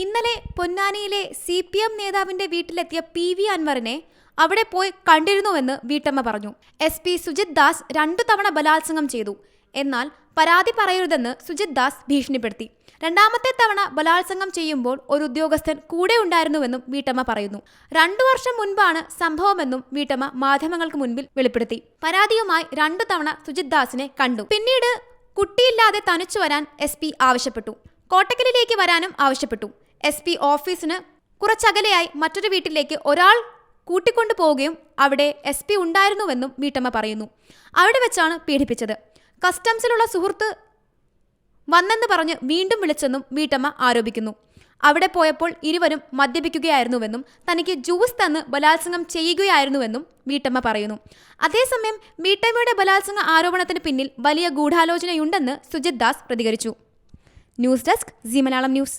ഇന്നലെ പൊന്നാനിയിലെ C P M നേതാവിന്റെ വീട്ടിലെത്തിയ പി വി അൻവറിനെ അവിടെ പോയി കണ്ടിരുന്നുവെന്ന് വീട്ടമ്മ പറഞ്ഞു. എസ് പി സുജിത് ദാസ് രണ്ടു തവണ ബലാത്സംഗം ചെയ്തു. എന്നാൽ പരാതി പറയരുതെന്ന് സുജിത് ദാസ് ഭീഷണിപ്പെടുത്തി. രണ്ടാമത്തെ തവണ ബലാത്സംഗം ചെയ്യുമ്പോൾ ഒരു ഉദ്യോഗസ്ഥൻ കൂടെ ഉണ്ടായിരുന്നുവെന്നും വീട്ടമ്മ പറയുന്നു. രണ്ടു വർഷം മുൻപാണ് സംഭവമെന്നും വീട്ടമ്മ മാധ്യമങ്ങൾക്ക് മുൻപിൽ വെളിപ്പെടുത്തി. പരാതിയുമായി രണ്ടു തവണ സുജിത് ദാസിനെ കണ്ടു. പിന്നീട് കുട്ടിയില്ലാതെ തനിച്ചു വരാൻ എസ് ആവശ്യപ്പെട്ടു. കോട്ടക്കലിലേക്ക് വരാനും ആവശ്യപ്പെട്ടു. എസ് പി ഓഫീസിന് കുറച്ചകലെയായി മറ്റൊരു വീട്ടിലേക്ക് ഒരാൾ കൂട്ടിക്കൊണ്ടു പോവുകയും അവിടെ എസ് പി ഉണ്ടായിരുന്നുവെന്നും വീട്ടമ്മ പറയുന്നു. അവിടെ വെച്ചാണ് പീഡിപ്പിച്ചത്. കസ്റ്റംസിലുള്ള സുഹൃത്ത് വന്നെന്ന് പറഞ്ഞ് വീണ്ടും വിളിച്ചെന്നും വീട്ടമ്മ ആരോപിക്കുന്നു. അവിടെ പോയപ്പോൾ ഇരുവരും മദ്യപിക്കുകയായിരുന്നുവെന്നും തനിക്ക് ജ്യൂസ് തന്ന് ബലാത്സംഗം ചെയ്യുകയായിരുന്നുവെന്നും വീട്ടമ്മ പറയുന്നു. അതേസമയം വീട്ടമ്മയുടെ ബലാത്സംഗ ആരോപണത്തിന് പിന്നിൽ വലിയ ഗൂഢാലോചനയുണ്ടെന്ന് സുജിത് ദാസ് പ്രതികരിച്ചു. News desk Zee Malayalam news.